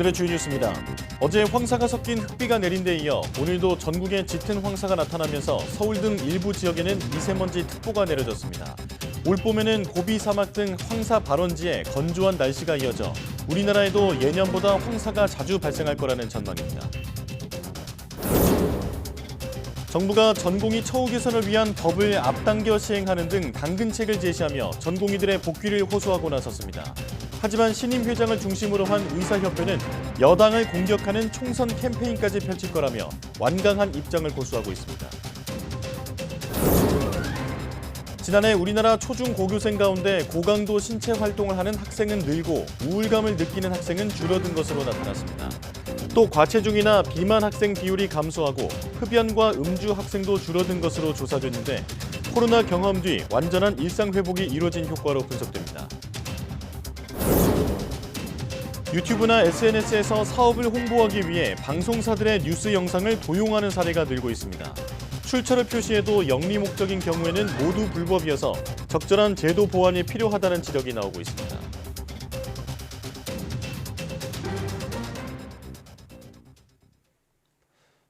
오늘의 주요 뉴스입니다. 어제 황사가 섞인 흙비가 내린 데 이어 오늘도 전국에 짙은 황사가 나타나면서 서울 등 일부 지역에는 미세먼지 특보가 내려졌습니다. 올 봄에는 고비 사막 등 황사 발원지에 건조한 날씨가 이어져 우리나라에도 예년보다 황사가 자주 발생할 거라는 전망입니다. 정부가 전공의 처우 개선을 위한 법을 앞당겨 시행하는 등 당근책을 제시하며 전공의들의 복귀를 호소하고 나섰습니다. 하지만 신임 회장을 중심으로 한 의사협회는 여당을 공격하는 총선 캠페인까지 펼칠 거라며 완강한 입장을 고수하고 있습니다. 지난해 우리나라 초중 고교생 가운데 고강도 신체 활동을 하는 학생은 늘고 우울감을 느끼는 학생은 줄어든 것으로 나타났습니다. 또 과체중이나 비만 학생 비율이 감소하고 흡연과 음주 학생도 줄어든 것으로 조사됐는데 코로나 경험 뒤 완전한 일상 회복이 이루어진 효과로 분석됩니다. 유튜브나 SNS에서 사업을 홍보하기 위해 방송사들의 뉴스 영상을 도용하는 사례가 늘고 있습니다. 출처를 표시해도 영리 목적인 경우에는 모두 불법이어서 적절한 제도 보완이 필요하다는 지적이 나오고 있습니다.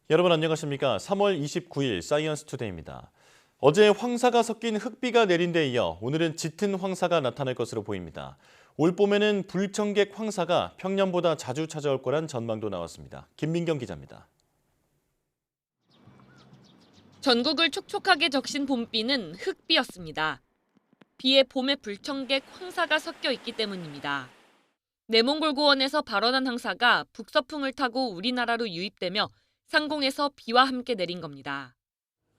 여러분 안녕하십니까? 3월 29일 사이언스 투데이입니다. 어제 황사가 섞인 흙비가 내린 데 이어 오늘은 짙은 황사가 나타날 것으로 보입니다. 올 봄에는 불청객 황사가 평년보다 자주 찾아올 거란 전망도 나왔습니다. 김민경 기자입니다. 전국을 촉촉하게 적신 봄비는 흙비였습니다. 비에 봄의 불청객 황사가 섞여 있기 때문입니다. 내몽골고원에서 발원한 황사가 북서풍을 타고 우리나라로 유입되며 상공에서 비와 함께 내린 겁니다.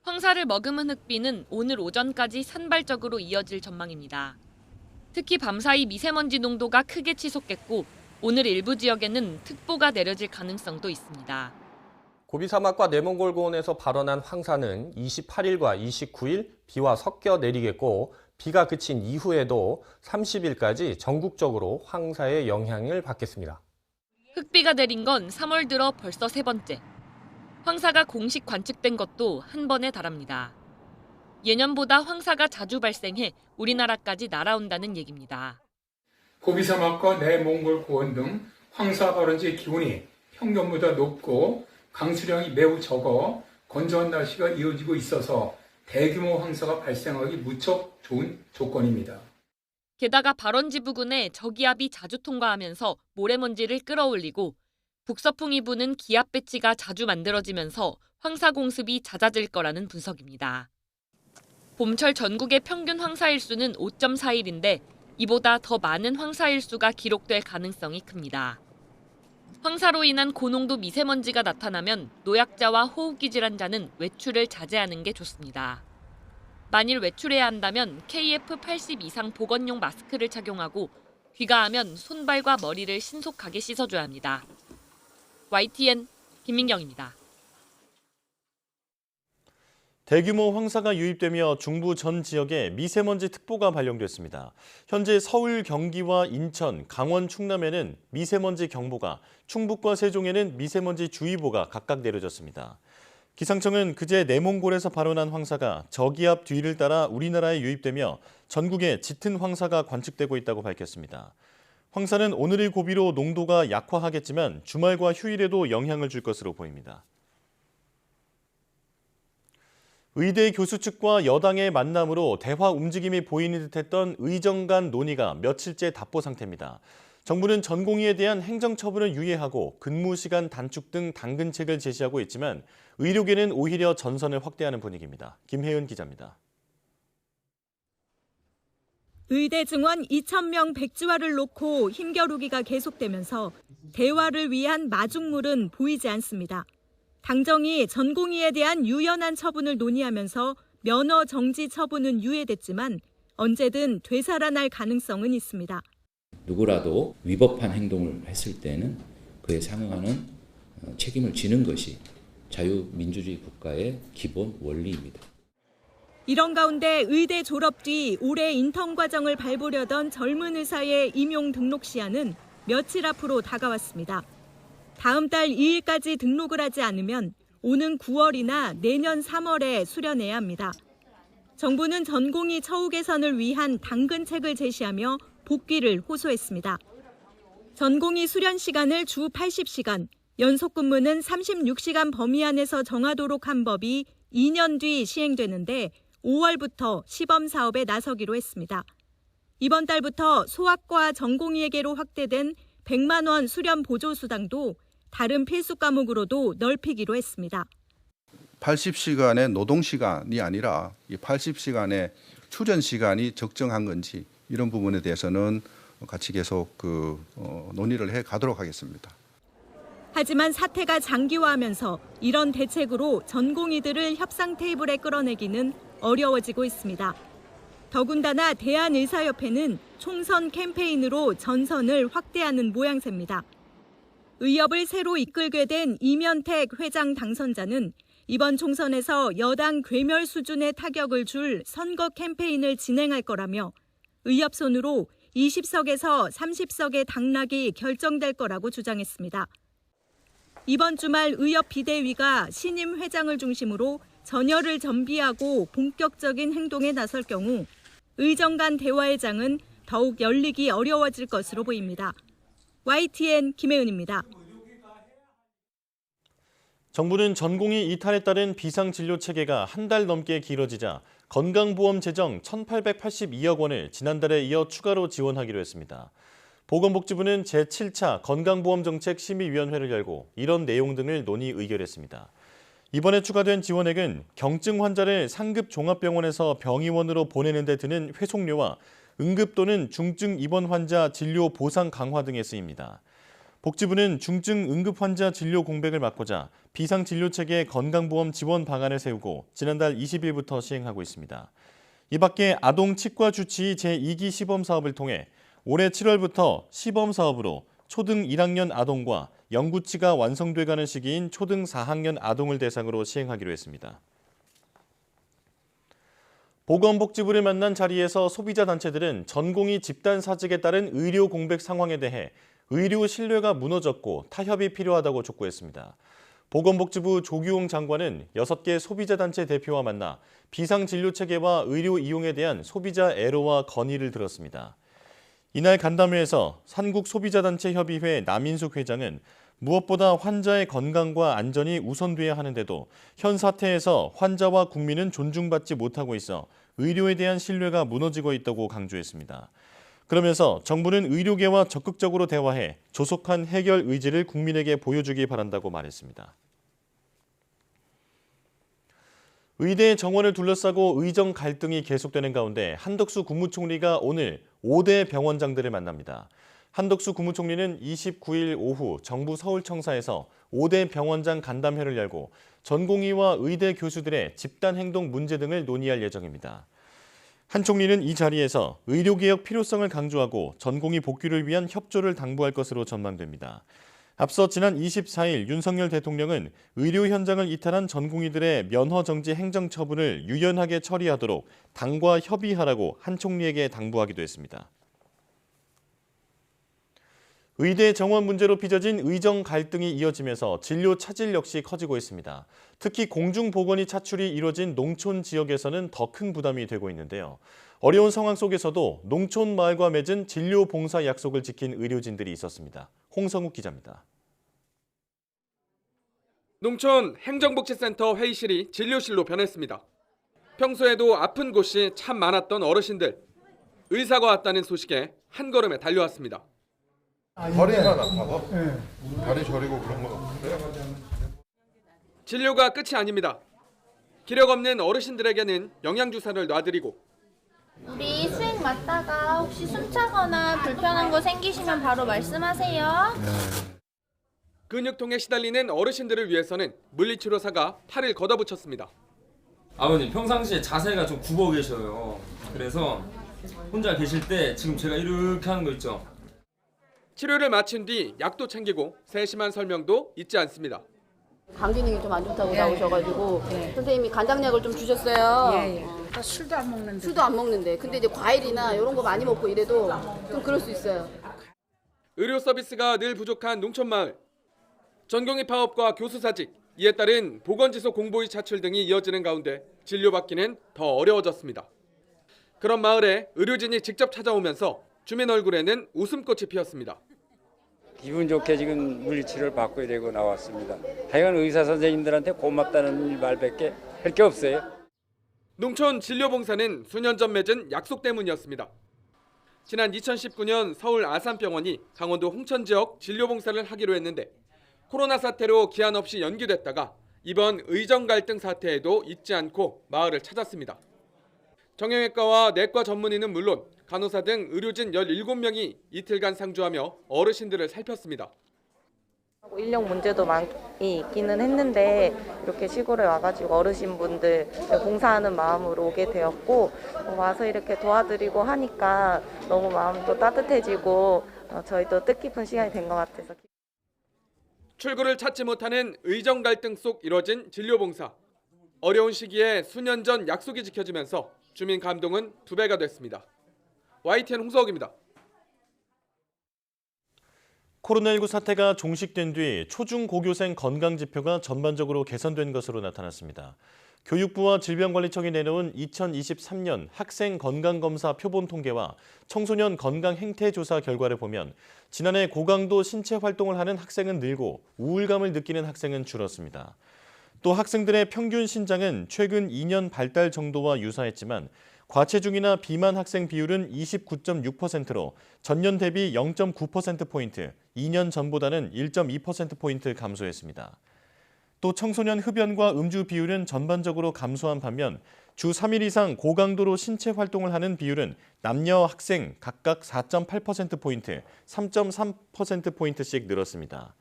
황사를 머금은 흙비는 오늘 오전까지 산발적으로 이어질 전망입니다. 특히 밤사이 미세먼지 농도가 크게 치솟겠고 오늘 일부 지역에는 특보가 내려질 가능성도 있습니다. 고비 사막과 내몽골 고원에서 발원한 황사는 28일과 29일 비와 섞여 내리겠고 비가 그친 이후에도 30일까지 전국적으로 황사의 영향을 받겠습니다. 흑비가 내린 건 3월 들어 벌써 세 번째. 황사가 공식 관측된 것도 한 번에 달합니다. 예년보다 황사가 자주 발생해 우리나라까지 날아온다는 얘기입니다. 고비 사막과 내몽골 고원 등 황사 발원지 기온이 평년보다 높고 강수량이 매우 적어 건조한 날씨가 이어지고 있어서 대규모 황사가 발생하기 무척 좋은 조건입니다. 게다가 발원지 부근에 저기압이 자주 통과하면서 모래먼지를 끌어올리고 북서풍이 부는 기압 배치가 자주 만들어지면서 황사 공습이 잦아질 거라는 분석입니다. 봄철 전국의 평균 황사일수는 5.4일인데 이보다 더 많은 황사일수가 기록될 가능성이 큽니다. 황사로 인한 고농도 미세먼지가 나타나면 노약자와 호흡기 질환자는 외출을 자제하는 게 좋습니다. 만일 외출해야 한다면 KF80 이상 보건용 마스크를 착용하고 귀가하면 손발과 머리를 신속하게 씻어줘야 합니다. YTN 김민경입니다. 대규모 황사가 유입되며 중부 전 지역에 미세먼지 특보가 발령됐습니다. 현재 서울, 경기와 인천, 강원, 충남에는 미세먼지 경보가, 충북과 세종에는 미세먼지 주의보가 각각 내려졌습니다. 기상청은 그제 내몽골에서 발원한 황사가 저기압 뒤를 따라 우리나라에 유입되며 전국에 짙은 황사가 관측되고 있다고 밝혔습니다. 황사는 오늘의 고비로 농도가 약화하겠지만 주말과 휴일에도 영향을 줄 것으로 보입니다. 의대 교수 측과 여당의 만남으로 대화 움직임이 보이는 듯했던 의정 간 논의가 며칠째 답보 상태입니다. 정부는 전공의에 대한 행정처분을 유예하고 근무 시간 단축 등 당근책을 제시하고 있지만 의료계는 오히려 전선을 확대하는 분위기입니다. 김혜은 기자입니다. 의대 증원 2,000명 백지화를 놓고 힘겨루기가 계속되면서 대화를 위한 마중물은 보이지 않습니다. 당정이 전공의에 대한 유연한 처분을 논의하면서 면허 정지 처분은 유예됐지만 언제든 되살아날 가능성은 있습니다. 누구라도 위법한 행동을 했을 때는 그에 상응하는 어, 책임을 지는 것이 자유민주주의 국가의 기본 원리입니다. 이런 가운데 의대 졸업 뒤 올해 인턴 과정을 밟으려던 젊은 의사의 임용 등록 시한은 며칠 앞으로 다가왔습니다. 다음 달 2일까지 등록을 하지 않으면 오는 9월이나 내년 3월에 수련해야 합니다. 정부는 전공의 처우 개선을 위한 당근책을 제시하며 복귀를 호소했습니다. 전공의 수련 시간을 주 80시간, 연속 근무는 36시간 범위 안에서 정하도록 한 법이 2년 뒤 시행되는데 5월부터 시범 사업에 나서기로 했습니다. 이번 달부터 소학과 전공의에게로 확대된 100만 원 수련 보조 수당도 다른 필수 과목으로도 넓히기로 했습니다. 80시간의 노동 시간이 아니라 이 80시간의 출연 시간이 적정한 건지 이런 부분에 대해서는 같이 계속 그 어, 논의를 해 가도록 하겠습니다. 하지만 사태가 장기화하면서 이런 대책으로 전공의들을 협상 테이블에 끌어내기는 어려워지고 있습니다. 더군다나 대한의사협회는 총선 캠페인으로 전선을 확대하는 모양새입니다. 의협을 새로 이끌게 된 이면택 회장 당선자는 이번 총선에서 여당 괴멸 수준의 타격을 줄 선거 캠페인을 진행할 거라며 의협 손으로 20석에서 30석의 당락이 결정될 거라고 주장했습니다. 이번 주말 의협 비대위가 신임 회장을 중심으로 전열을 정비하고 본격적인 행동에 나설 경우 의정 간 대화의 장은 더욱 열리기 어려워질 것으로 보입니다. YTN 김혜은입니다. 정부는 전공의 이탈에 따른 비상진료 체계가 한 달 넘게 길어지자 건강보험 재정 1,882억 원을 지난달에 이어 추가로 지원하기로 했습니다. 보건복지부는 제7차 건강보험정책심의위원회를 열고 이런 내용 등을 논의 의결했습니다. 이번에 추가된 지원액은 경증 환자를 상급 종합병원에서 병의원으로 보내는 데 드는 회송료와 응급 또는 중증 입원 환자 진료 보상 강화 등에 쓰입니다. 복지부는 중증 응급 환자 진료 공백을 막고자 비상진료체계 건강보험 지원 방안을 세우고 지난달 20일부터 시행하고 있습니다. 이 밖에 아동 치과 주치 제2기 시범 사업을 통해 올해 7월부터 시범 사업으로 초등 1학년 아동과 영구치가 완성돼가는 시기인 초등 4학년 아동을 대상으로 시행하기로 했습니다. 보건복지부를 만난 자리에서 소비자 단체들은 전공의 집단 사직에 따른 의료 공백 상황에 대해 의료 신뢰가 무너졌고 타협이 필요하다고 촉구했습니다. 보건복지부 조규홍 장관은 6개 소비자 단체 대표와 만나 비상진료 체계와 의료 이용에 대한 소비자 애로와 건의를 들었습니다. 이날 간담회에서 한국소비자단체협의회 남인숙 회장은 무엇보다 환자의 건강과 안전이 우선돼야 하는데도 현 사태에서 환자와 국민은 존중받지 못하고 있어 의료에 대한 신뢰가 무너지고 있다고 강조했습니다. 그러면서 정부는 의료계와 적극적으로 대화해 조속한 해결 의지를 국민에게 보여주기 바란다고 말했습니다. 의대 정원을 둘러싸고 의정 갈등이 계속되는 가운데 한덕수 국무총리가 오늘 5대 병원장들을 만납니다. 한덕수 국무총리는 29일 오후 정부 서울청사에서 5대 병원장 간담회를 열고 전공의와 의대 교수들의 집단 행동 문제 등을 논의할 예정입니다. 한 총리는 이 자리에서 의료개혁 필요성을 강조하고 전공의 복귀를 위한 협조를 당부할 것으로 전망됩니다. 앞서 지난 24일 윤석열 대통령은 의료 현장을 이탈한 전공의들의 면허 정지 행정 처분을 유연하게 처리하도록 당과 협의하라고 한 총리에게 당부하기도 했습니다. 의대 정원 문제로 빚어진 의정 갈등이 이어지면서 진료 차질 역시 커지고 있습니다. 특히 공중보건이 차출이 이뤄진 농촌 지역에서는 더 큰 부담이 되고 있는데요. 어려운 상황 속에서도 농촌 마을과 맺은 진료 봉사 약속을 지킨 의료진들이 있었습니다. 홍성욱 기자입니다. 농촌 행정복지센터 회의실이 진료실로 변했습니다. 평소에도 아픈 곳이 참 많았던 어르신들. 의사가 왔다는 소식에 한 걸음에 달려왔습니다. 허리가 아파서 다리 저리고 그런 건 없어요? 진료가 끝이 아닙니다. 기력 없는 어르신들에게는 영양주사를 놔드리고 우리 수행 맞다가 혹시 숨차거나 불편한 거 생기시면 바로 말씀하세요. 근육통에 시달리는 어르신들을 위해서는 물리치료사가 팔을 걷어붙였습니다. 아버님 평상시에 자세가 좀 굽어 계셔요. 그래서 혼자 계실 때 지금 제가 이렇게 하는 거 있죠. 치료를 마친 뒤 약도 챙기고 세심한 설명도 잊지 않습니다. 간 기능이 좀 안 좋다고 나오셔가지고 선생님이 간장약을 좀 주셨어요. 어, 술도 안 먹는데. 술도 안 먹는데 근데 이제 과일이나 이런 거 많이 먹고 이래도 좀 그럴 수 있어요. 의료 서비스가 늘 부족한 농촌 마을. 전공의 파업과 교수 사직, 이에 따른 보건지소 공보의 차출 등이 이어지는 가운데 진료받기는 더 어려워졌습니다. 그런 마을에 의료진이 직접 찾아오면서 주민 얼굴에는 웃음꽃이 피었습니다. 기분 좋게 지금 물리치료를 받고 되고 나왔습니다. 하여간 의사 선생님들한테 고맙다는 말밖에 할 게 없어요. 농촌 진료봉사는 수년 전 맺은 약속 때문이었습니다. 지난 2019년 서울 아산병원이 강원도 홍천 지역 진료봉사를 하기로 했는데 코로나 사태로 기한 없이 연기됐다가 이번 의정 갈등 사태에도 잊지 않고 마을을 찾았습니다. 정형외과와 내과 전문의는 물론 간호사 등 의료진 17명이 이틀간 상주하며 어르신들을 살폈습니다. 인력 문제도 많이 있기는 했는데 이렇게 시골에 와가지고 어르신분들 봉사하는 마음으로 오게 되었고 어, 와서 이렇게 도와드리고 하니까 너무 마음도 따뜻해지고 어, 저희도 뜻깊은 시간이 된 것 같아서 출구를 찾지 못하는 의정 갈등 속 이뤄진 진료 봉사. 어려운 시기에 수년 전 약속이 지켜지면서 주민 감동은 두 배가 됐습니다. YTN 홍서욱입니다. 코로나19 사태가 종식된 뒤 초중 고교생 건강 지표가 전반적으로 개선된 것으로 나타났습니다. 교육부와 질병관리청이 내놓은 2023년 학생 건강검사 표본 통계와 청소년 건강 행태 조사 결과를 보면 지난해 고강도 신체 활동을 하는 학생은 늘고 우울감을 느끼는 학생은 줄었습니다. 또 학생들의 평균 신장은 최근 2년 발달 정도와 유사했지만 과체중이나 비만 학생 비율은 29.6%로 전년 대비 0.9%포인트, 2년 전보다는 1.2%포인트 감소했습니다. 또 청소년 흡연과 음주 비율은 전반적으로 감소한 반면 주 3일 이상 고강도로 신체 활동을 하는 비율은 남녀 학생 각각 4.8%포인트, 3.3%포인트씩 늘었습니다.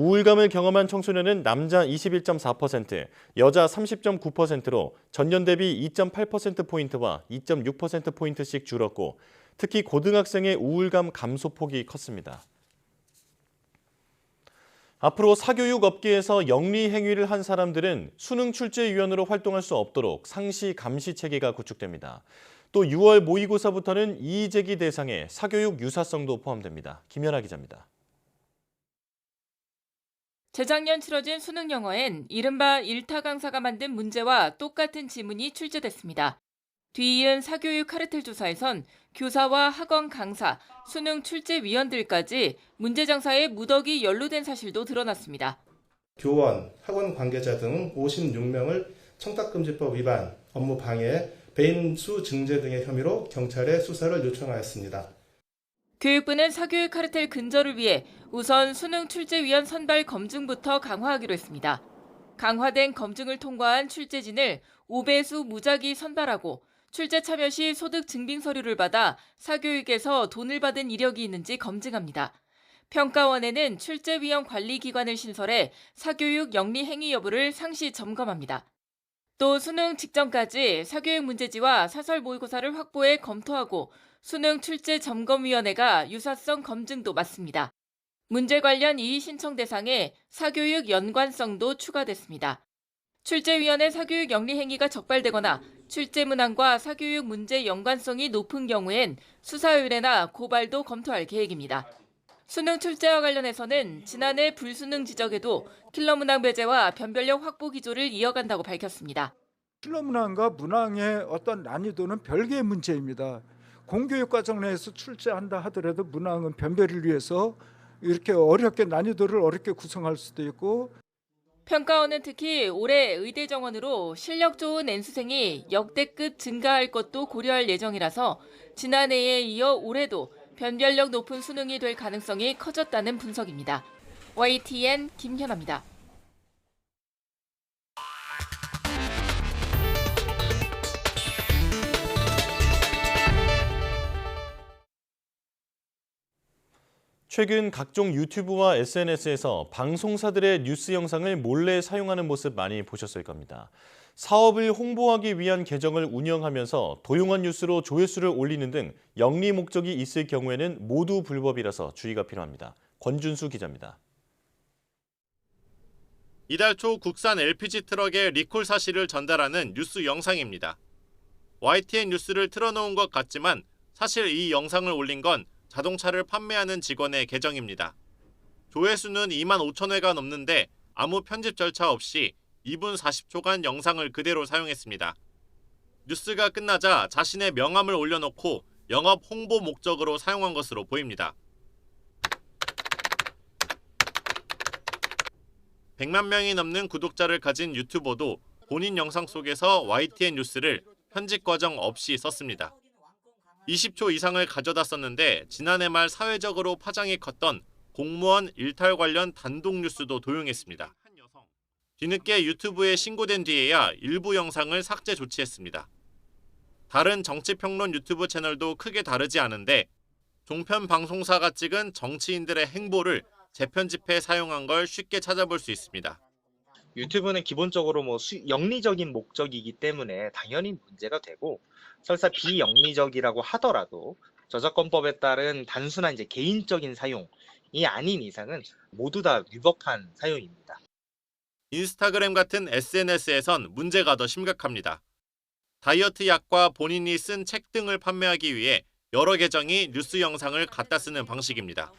우울감을 경험한 청소년은 남자 21.4%, 여자 30.9%로 전년 대비 2.8%포인트와 2.6%포인트씩 줄었고 특히 고등학생의 우울감 감소폭이 컸습니다. 앞으로 사교육 업계에서 영리 행위를 한 사람들은 수능 출제위원으로 활동할 수 없도록 상시 감시 체계가 구축됩니다. 또 6월 모의고사부터는 이의제기 대상에 사교육 유사성도 포함됩니다. 김연아 기자입니다. 재작년 치러진 수능 영어엔 이른바 일타 강사가 만든 문제와 똑같은 지문이 출제됐습니다. 뒤이은 사교육 카르텔 조사에선 교사와 학원 강사, 수능 출제위원들까지 문제 장사에 무더기 연루된 사실도 드러났습니다. 교원, 학원 관계자 등 56명을 청탁금지법 위반, 업무 방해, 배인수 증제 등의 혐의로 경찰에 수사를 요청하였습니다. 교육부는 사교육 카르텔 근절을 위해 우선 수능 출제위원 선발 검증부터 강화하기로 했습니다. 강화된 검증을 통과한 출제진을 5배수 무작위 선발하고 출제 참여 시 소득 증빙 서류를 받아 사교육에서 돈을 받은 이력이 있는지 검증합니다. 평가원에는 출제위원 관리기관을 신설해 사교육 영리 행위 여부를 상시 점검합니다. 또 수능 직전까지 사교육 문제지와 사설 모의고사를 확보해 검토하고 수능 출제 점검위원회가 유사성 검증도 맡습니다. 문제 관련 이의 신청 대상에 사교육 연관성도 추가됐습니다. 출제위원회 사교육 영리 행위가 적발되거나 출제 문항과 사교육 문제 연관성이 높은 경우엔 수사 의뢰나 고발도 검토할 계획입니다. 수능 출제와 관련해서는 지난해 불수능 지적에도 킬러 문항 배제와 변별력 확보 기조를 이어간다고 밝혔습니다. 킬러 문항과 문항의 어떤 난이도는 별개의 문제입니다. 공교육 과정 내에서 출제한다 하더라도 문항은 변별을 위해서 이렇게 어렵게 난이도를 어렵게 구성할 수도 있고 평가원은 특히 올해 의대 정원으로 실력 좋은 N수생이 역대급 증가할 것도 고려할 예정이라서 지난해에 이어 올해도 변별력 높은 수능이 될 가능성이 커졌다는 분석입니다. YTN 김현아입니다. 최근 각종 유튜브와 SNS에서 방송사들의 뉴스 영상을 몰래 사용하는 모습 많이 보셨을 겁니다. 사업을 홍보하기 위한 계정을 운영하면서 도용한 뉴스로 조회수를 올리는 등 영리 목적이 있을 경우에는 모두 불법이라서 주의가 필요합니다. 권준수 기자입니다. 이달 초 국산 LPG 트럭의 리콜 사실을 전달하는 뉴스 영상입니다. YTN 뉴스를 틀어놓은 것 같지만 사실 이 영상을 올린 건 자동차를 판매하는 직원의 계정입니다. 조회수는 2만 5천 회가 넘는데 아무 편집 절차 없이 2분 40초간 영상을 그대로 사용했습니다. 뉴스가 끝나자 자신의 명함을 올려놓고 영업 홍보 목적으로 사용한 것으로 보입니다. 100만 명이 넘는 구독자를 가진 유튜버도 본인 영상 속에서 YTN 뉴스를 편집 과정 없이 썼습니다. 20초 이상을 가져다 썼는데 지난해 말 사회적으로 파장이 컸던 공무원 일탈 관련 단독 뉴스도 도용했습니다. 뒤늦게 유튜브에 신고된 뒤에야 일부 영상을 삭제 조치했습니다. 다른 정치평론 유튜브 채널도 크게 다르지 않은데 종편 방송사가 찍은 정치인들의 행보를 재편집해 사용한 걸 쉽게 찾아볼 수 있습니다. 유튜브는 기본적으로 뭐 수, 영리적인 목적이기 때문에 당연히 문제가 되고 설사 비영리적이라고 하더라도 저작권법에 따른 단순한 이제 개인적인 사용이 아닌 이상은 모두 다 위법한 사용입니다. 인스타그램 같은 SNS에선 문제가 더 심각합니다. 다이어트 약과 본인이 쓴 책 등을 판매하기 위해 여러 계정이 뉴스 영상을 갖다 쓰는 방식입니다.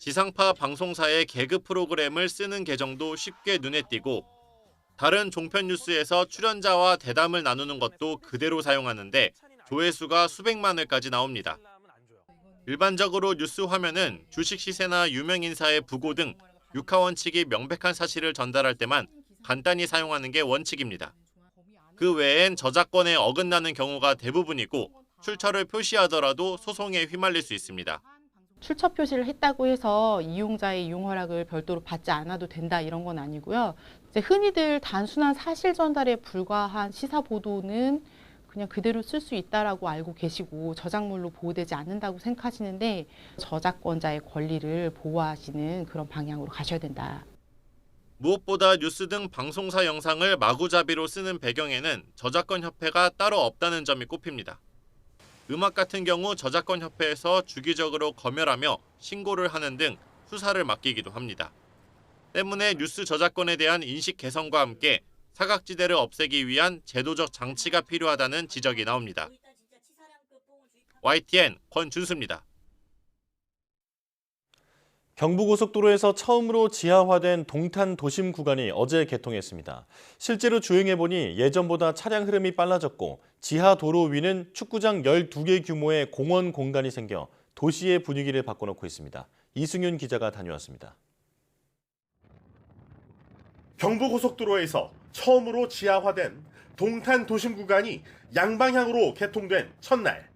지상파 방송사의 개그 프로그램을 쓰는 계정도 쉽게 눈에 띄고 다른 종편 뉴스에서 출연자와 대담을 나누는 것도 그대로 사용하는데 조회수가 수백만 회까지 나옵니다. 일반적으로 뉴스 화면은 주식 시세나 유명 인사의 부고 등 육하 원칙이 명백한 사실을 전달할 때만 간단히 사용하는 게 원칙입니다. 그 외엔 저작권에 어긋나는 경우가 대부분이고 출처를 표시하더라도 소송에 휘말릴 수 있습니다. 출처 표시를 했다고 해서 이용자의 이용 허락을 별도로 받지 않아도 된다 이런 건 아니고요. 이제 흔히들 단순한 사실 전달에 불과한 시사 보도는 그냥 그대로 쓸 수 있다라고 알고 계시고 저작물로 보호되지 않는다고 생각하시는데 저작권자의 권리를 보호하시는 그런 방향으로 가셔야 된다. 무엇보다 뉴스 등 방송사 영상을 마구잡이로 쓰는 배경에는 저작권 협회가 따로 없다는 점이 꼽힙니다. 음악 같은 경우 저작권 협회에서 주기적으로 검열하며 신고를 하는 등 수사를 맡기기도 합니다. 때문에 뉴스 저작권에 대한 인식 개선과 함께 사각지대를 없애기 위한 제도적 장치가 필요하다는 지적이 나옵니다. YTN 권준수입니다. 경부고속도로에서 처음으로 지하화된 동탄 도심 구간이 어제 개통했습니다. 실제로 주행해보니 예전보다 차량 흐름이 빨라졌고 지하 도로 위는 축구장 12개 규모의 공원 공간이 생겨 도시의 분위기를 바꿔놓고 있습니다. 이승윤 기자가 다녀왔습니다. 경부고속도로에서 처음으로 지하화된 동탄 도심 구간이 양방향으로 개통된 첫날.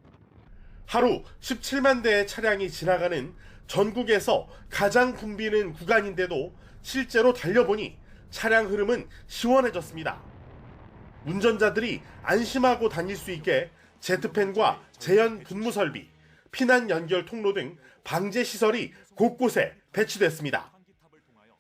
하루 17만 대의 차량이 지나가는 전국에서 가장 붐비는 구간인데도 실제로 달려보니 차량 흐름은 시원해졌습니다. 운전자들이 안심하고 다닐 수 있게 제트팬과 제연 분무 설비, 피난 연결 통로 등 방제 시설이 곳곳에 배치됐습니다.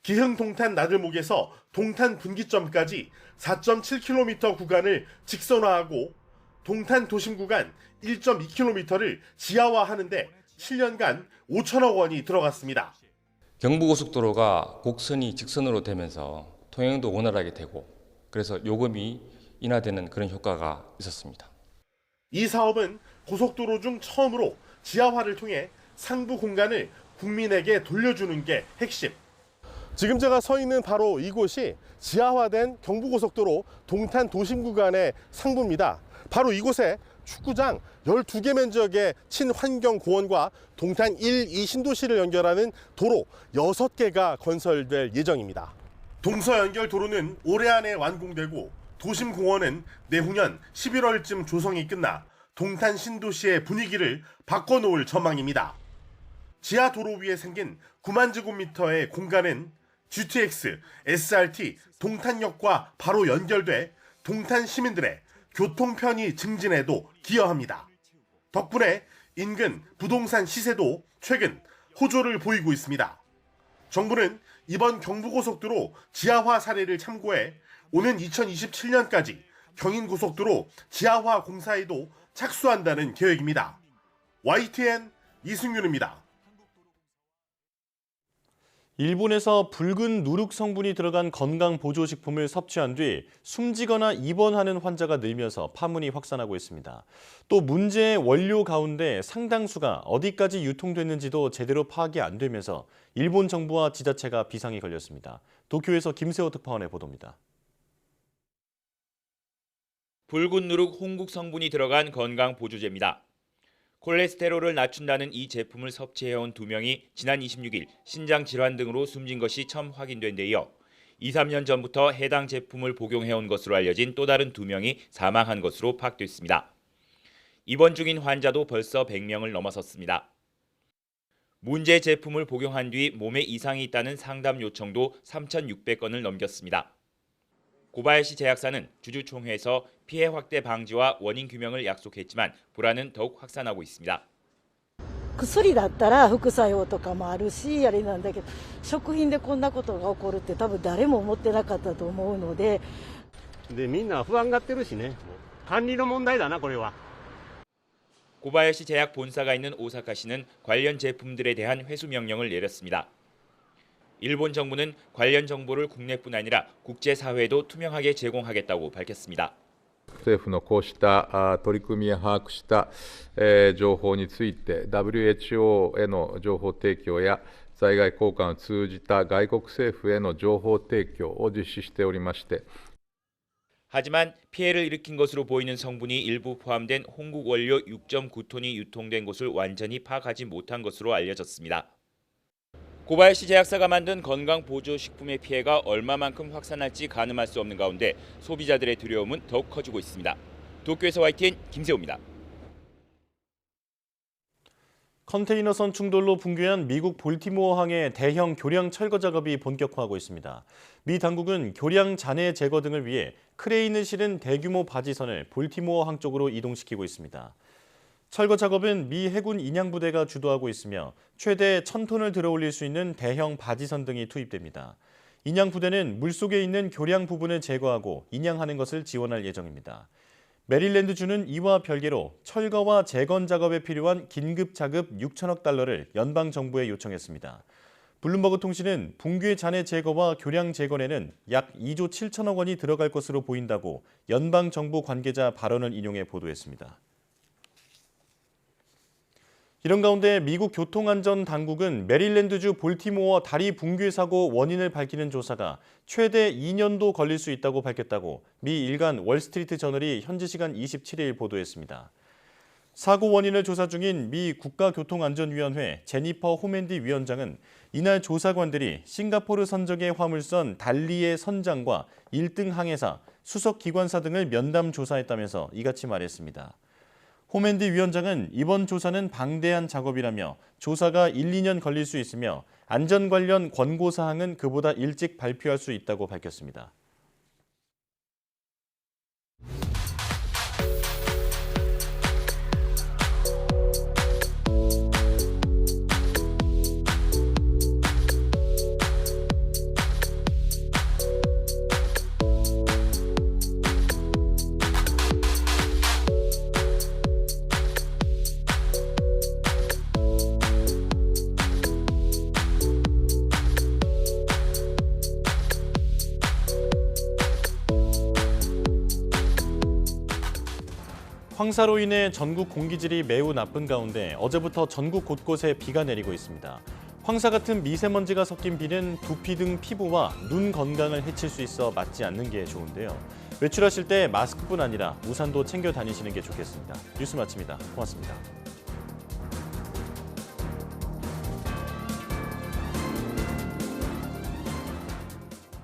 기흥 동탄 나들목에서 동탄 분기점까지 4.7km 구간을 직선화하고 동탄 도심 구간 1.2km를 지하화하는데 7년간 5천억 원이 들어갔습니다. 경부고속도로가 곡선이 직선으로 되면서 통행도 원활하게 되고 그래서 요금이 인하되는 그런 효과가 있었습니다. 이 사업은 고속도로 중 처음으로 지하화를 통해 상부 공간을 국민에게 돌려주는 게 핵심. 지금 제가 서 있는 바로 이곳이 지하화된 경부고속도로 동탄 도심 구간의 상부입니다. 바로 이곳에 축구장 12개 면적의 친환경 공원과 동탄 1, 2 신도시를 연결하는 도로 6개가 건설될 예정입니다. 동서 연결 도로는 올해 안에 완공되고 도심 공원은 내후년 11월쯤 조성이 끝나 동탄 신도시의 분위기를 바꿔놓을 전망입니다. 지하 도로 위에 생긴 9만 제곱미터의 공간은 GTX, SRT, 동탄역과 바로 연결돼 동탄 시민들의 교통 편의 증진에도 기여합니다. 덕분에 인근 부동산 시세도 최근 호조를 보이고 있습니다. 정부는 이번 경부고속도로 지하화 사례를 참고해 오는 2027년까지 경인고속도로 지하화 공사에도 착수한다는 계획입니다. YTN 이승윤입니다. 일본에서 붉은 누룩 성분이 들어간 건강 보조식품을 섭취한 뒤 숨지거나 입원하는 환자가 늘면서 파문이 확산하고 있습니다. 또 문제의 원료 가운데 상당수가 어디까지 유통됐는지도 제대로 파악이 안 되면서 일본 정부와 지자체가 비상이 걸렸습니다. 도쿄에서 김세호 특파원의 보도입니다. 붉은 누룩 홍국 성분이 들어간 건강 보조제입니다. 콜레스테롤을 낮춘다는 이 제품을 섭취해온 두 명이 지난 26일 신장 질환 등으로 숨진 것이 처음 확인된 데 이어 2, 3년 전부터 해당 제품을 복용해온 것으로 알려진 또 다른 두 명이 사망한 것으로 파악됐습니다. 입원 중인 환자도 벌써 100명을 넘어섰습니다. 문제 제품을 복용한 뒤 몸에 이상이 있다는 상담 요청도 3,600건을 넘겼습니다. 고바야시 제약사는 주주총회에서 피해 확대 방지와 원인 규명을 약속했지만 불안은 더욱 확산하고 있습니다. 薬だったら副作用とかもあるしあれなんだけど食品でこんなことが起こるって多分誰も思ってなかったと思うのででみんな不安がってるしね管理の問題だなこれは 고바야시 제약 본사가 있는 오사카시는 관련 제품들에 대한 회수 명령을 내렸습니다. 일본 정부는 관련 정보를 국내뿐 아니라 국제사회에도 투명하게 제공하겠다고 밝혔습니다. 政府のこうしたあ取り組みや把握した、えー情報について WHO への情報提供や在外交換を通じた外国政府への情報提供を実施しておりまして 하지만 피해를 일으킨 것으로 보이는 성분이 일부 포함된 홍국 원료 6.9톤이 유통된 곳을 완전히 파악하지 못한 것으로 알려졌습니다. 고바야시 제약사가 만든 건강 보조 식품의 피해가 얼마만큼 확산할지 가늠할 수 없는 가운데 소비자들의 두려움은 더욱 커지고 있습니다. 도쿄에서 YTN 김세호입니다. 컨테이너선 충돌로 붕괴한 미국 볼티모어 항의 대형 교량 철거 작업이 본격화하고 있습니다. 미 당국은 교량 잔해 제거 등을 위해 크레인을 실은 대규모 바지선을 볼티모어 항 쪽으로 이동시키고 있습니다. 철거 작업은 미 해군 인양부대가 주도하고 있으며 최대 1000톤을 들어올릴 수 있는 대형 바지선 등이 투입됩니다. 인양부대는 물속에 있는 교량 부분을 제거하고 인양하는 것을 지원할 예정입니다. 메릴랜드주는 이와 별개로 철거와 재건 작업에 필요한 긴급 자급 6천억 달러를 연방 정부에 요청했습니다. 블룸버그 통신은 붕괴 잔해 제거와 교량 재건에는 약 2조 7천억 원이 들어갈 것으로 보인다고 연방 정부 관계자 발언을 인용해 보도했습니다. 이런 가운데 미국 교통안전 당국은 메릴랜드주 볼티모어 다리 붕괴 사고 원인을 밝히는 조사가 최대 2년도 걸릴 수 있다고 밝혔다고 미 일간 월스트리트 저널이 현지 시간 27일 보도했습니다. 사고 원인을 조사 중인 미 국가교통안전위원회 제니퍼 호맨디 위원장은 이날 조사관들이 싱가포르 선적의 화물선 달리의 선장과 1등 항해사, 수석 기관사 등을 면담 조사했다면서 이같이 말했습니다. 호맨디 위원장은 이번 조사는 방대한 작업이라며 조사가 1, 2년 걸릴 수 있으며 안전 관련 권고 사항은 그보다 일찍 발표할 수 있다고 밝혔습니다. 황사로 인해 전국 공기질이 매우 나쁜 가운데 어제부터 전국 곳곳에 비가 내리고 있습니다. 황사 같은 미세먼지가 섞인 비는 두피 등 피부와 눈 건강을 해칠 수 있어 맞지 않는 게 좋은데요. 외출하실 때 마스크뿐 아니라 우산도 챙겨 다니시는 게 좋겠습니다. 뉴스 마칩니다. 고맙습니다.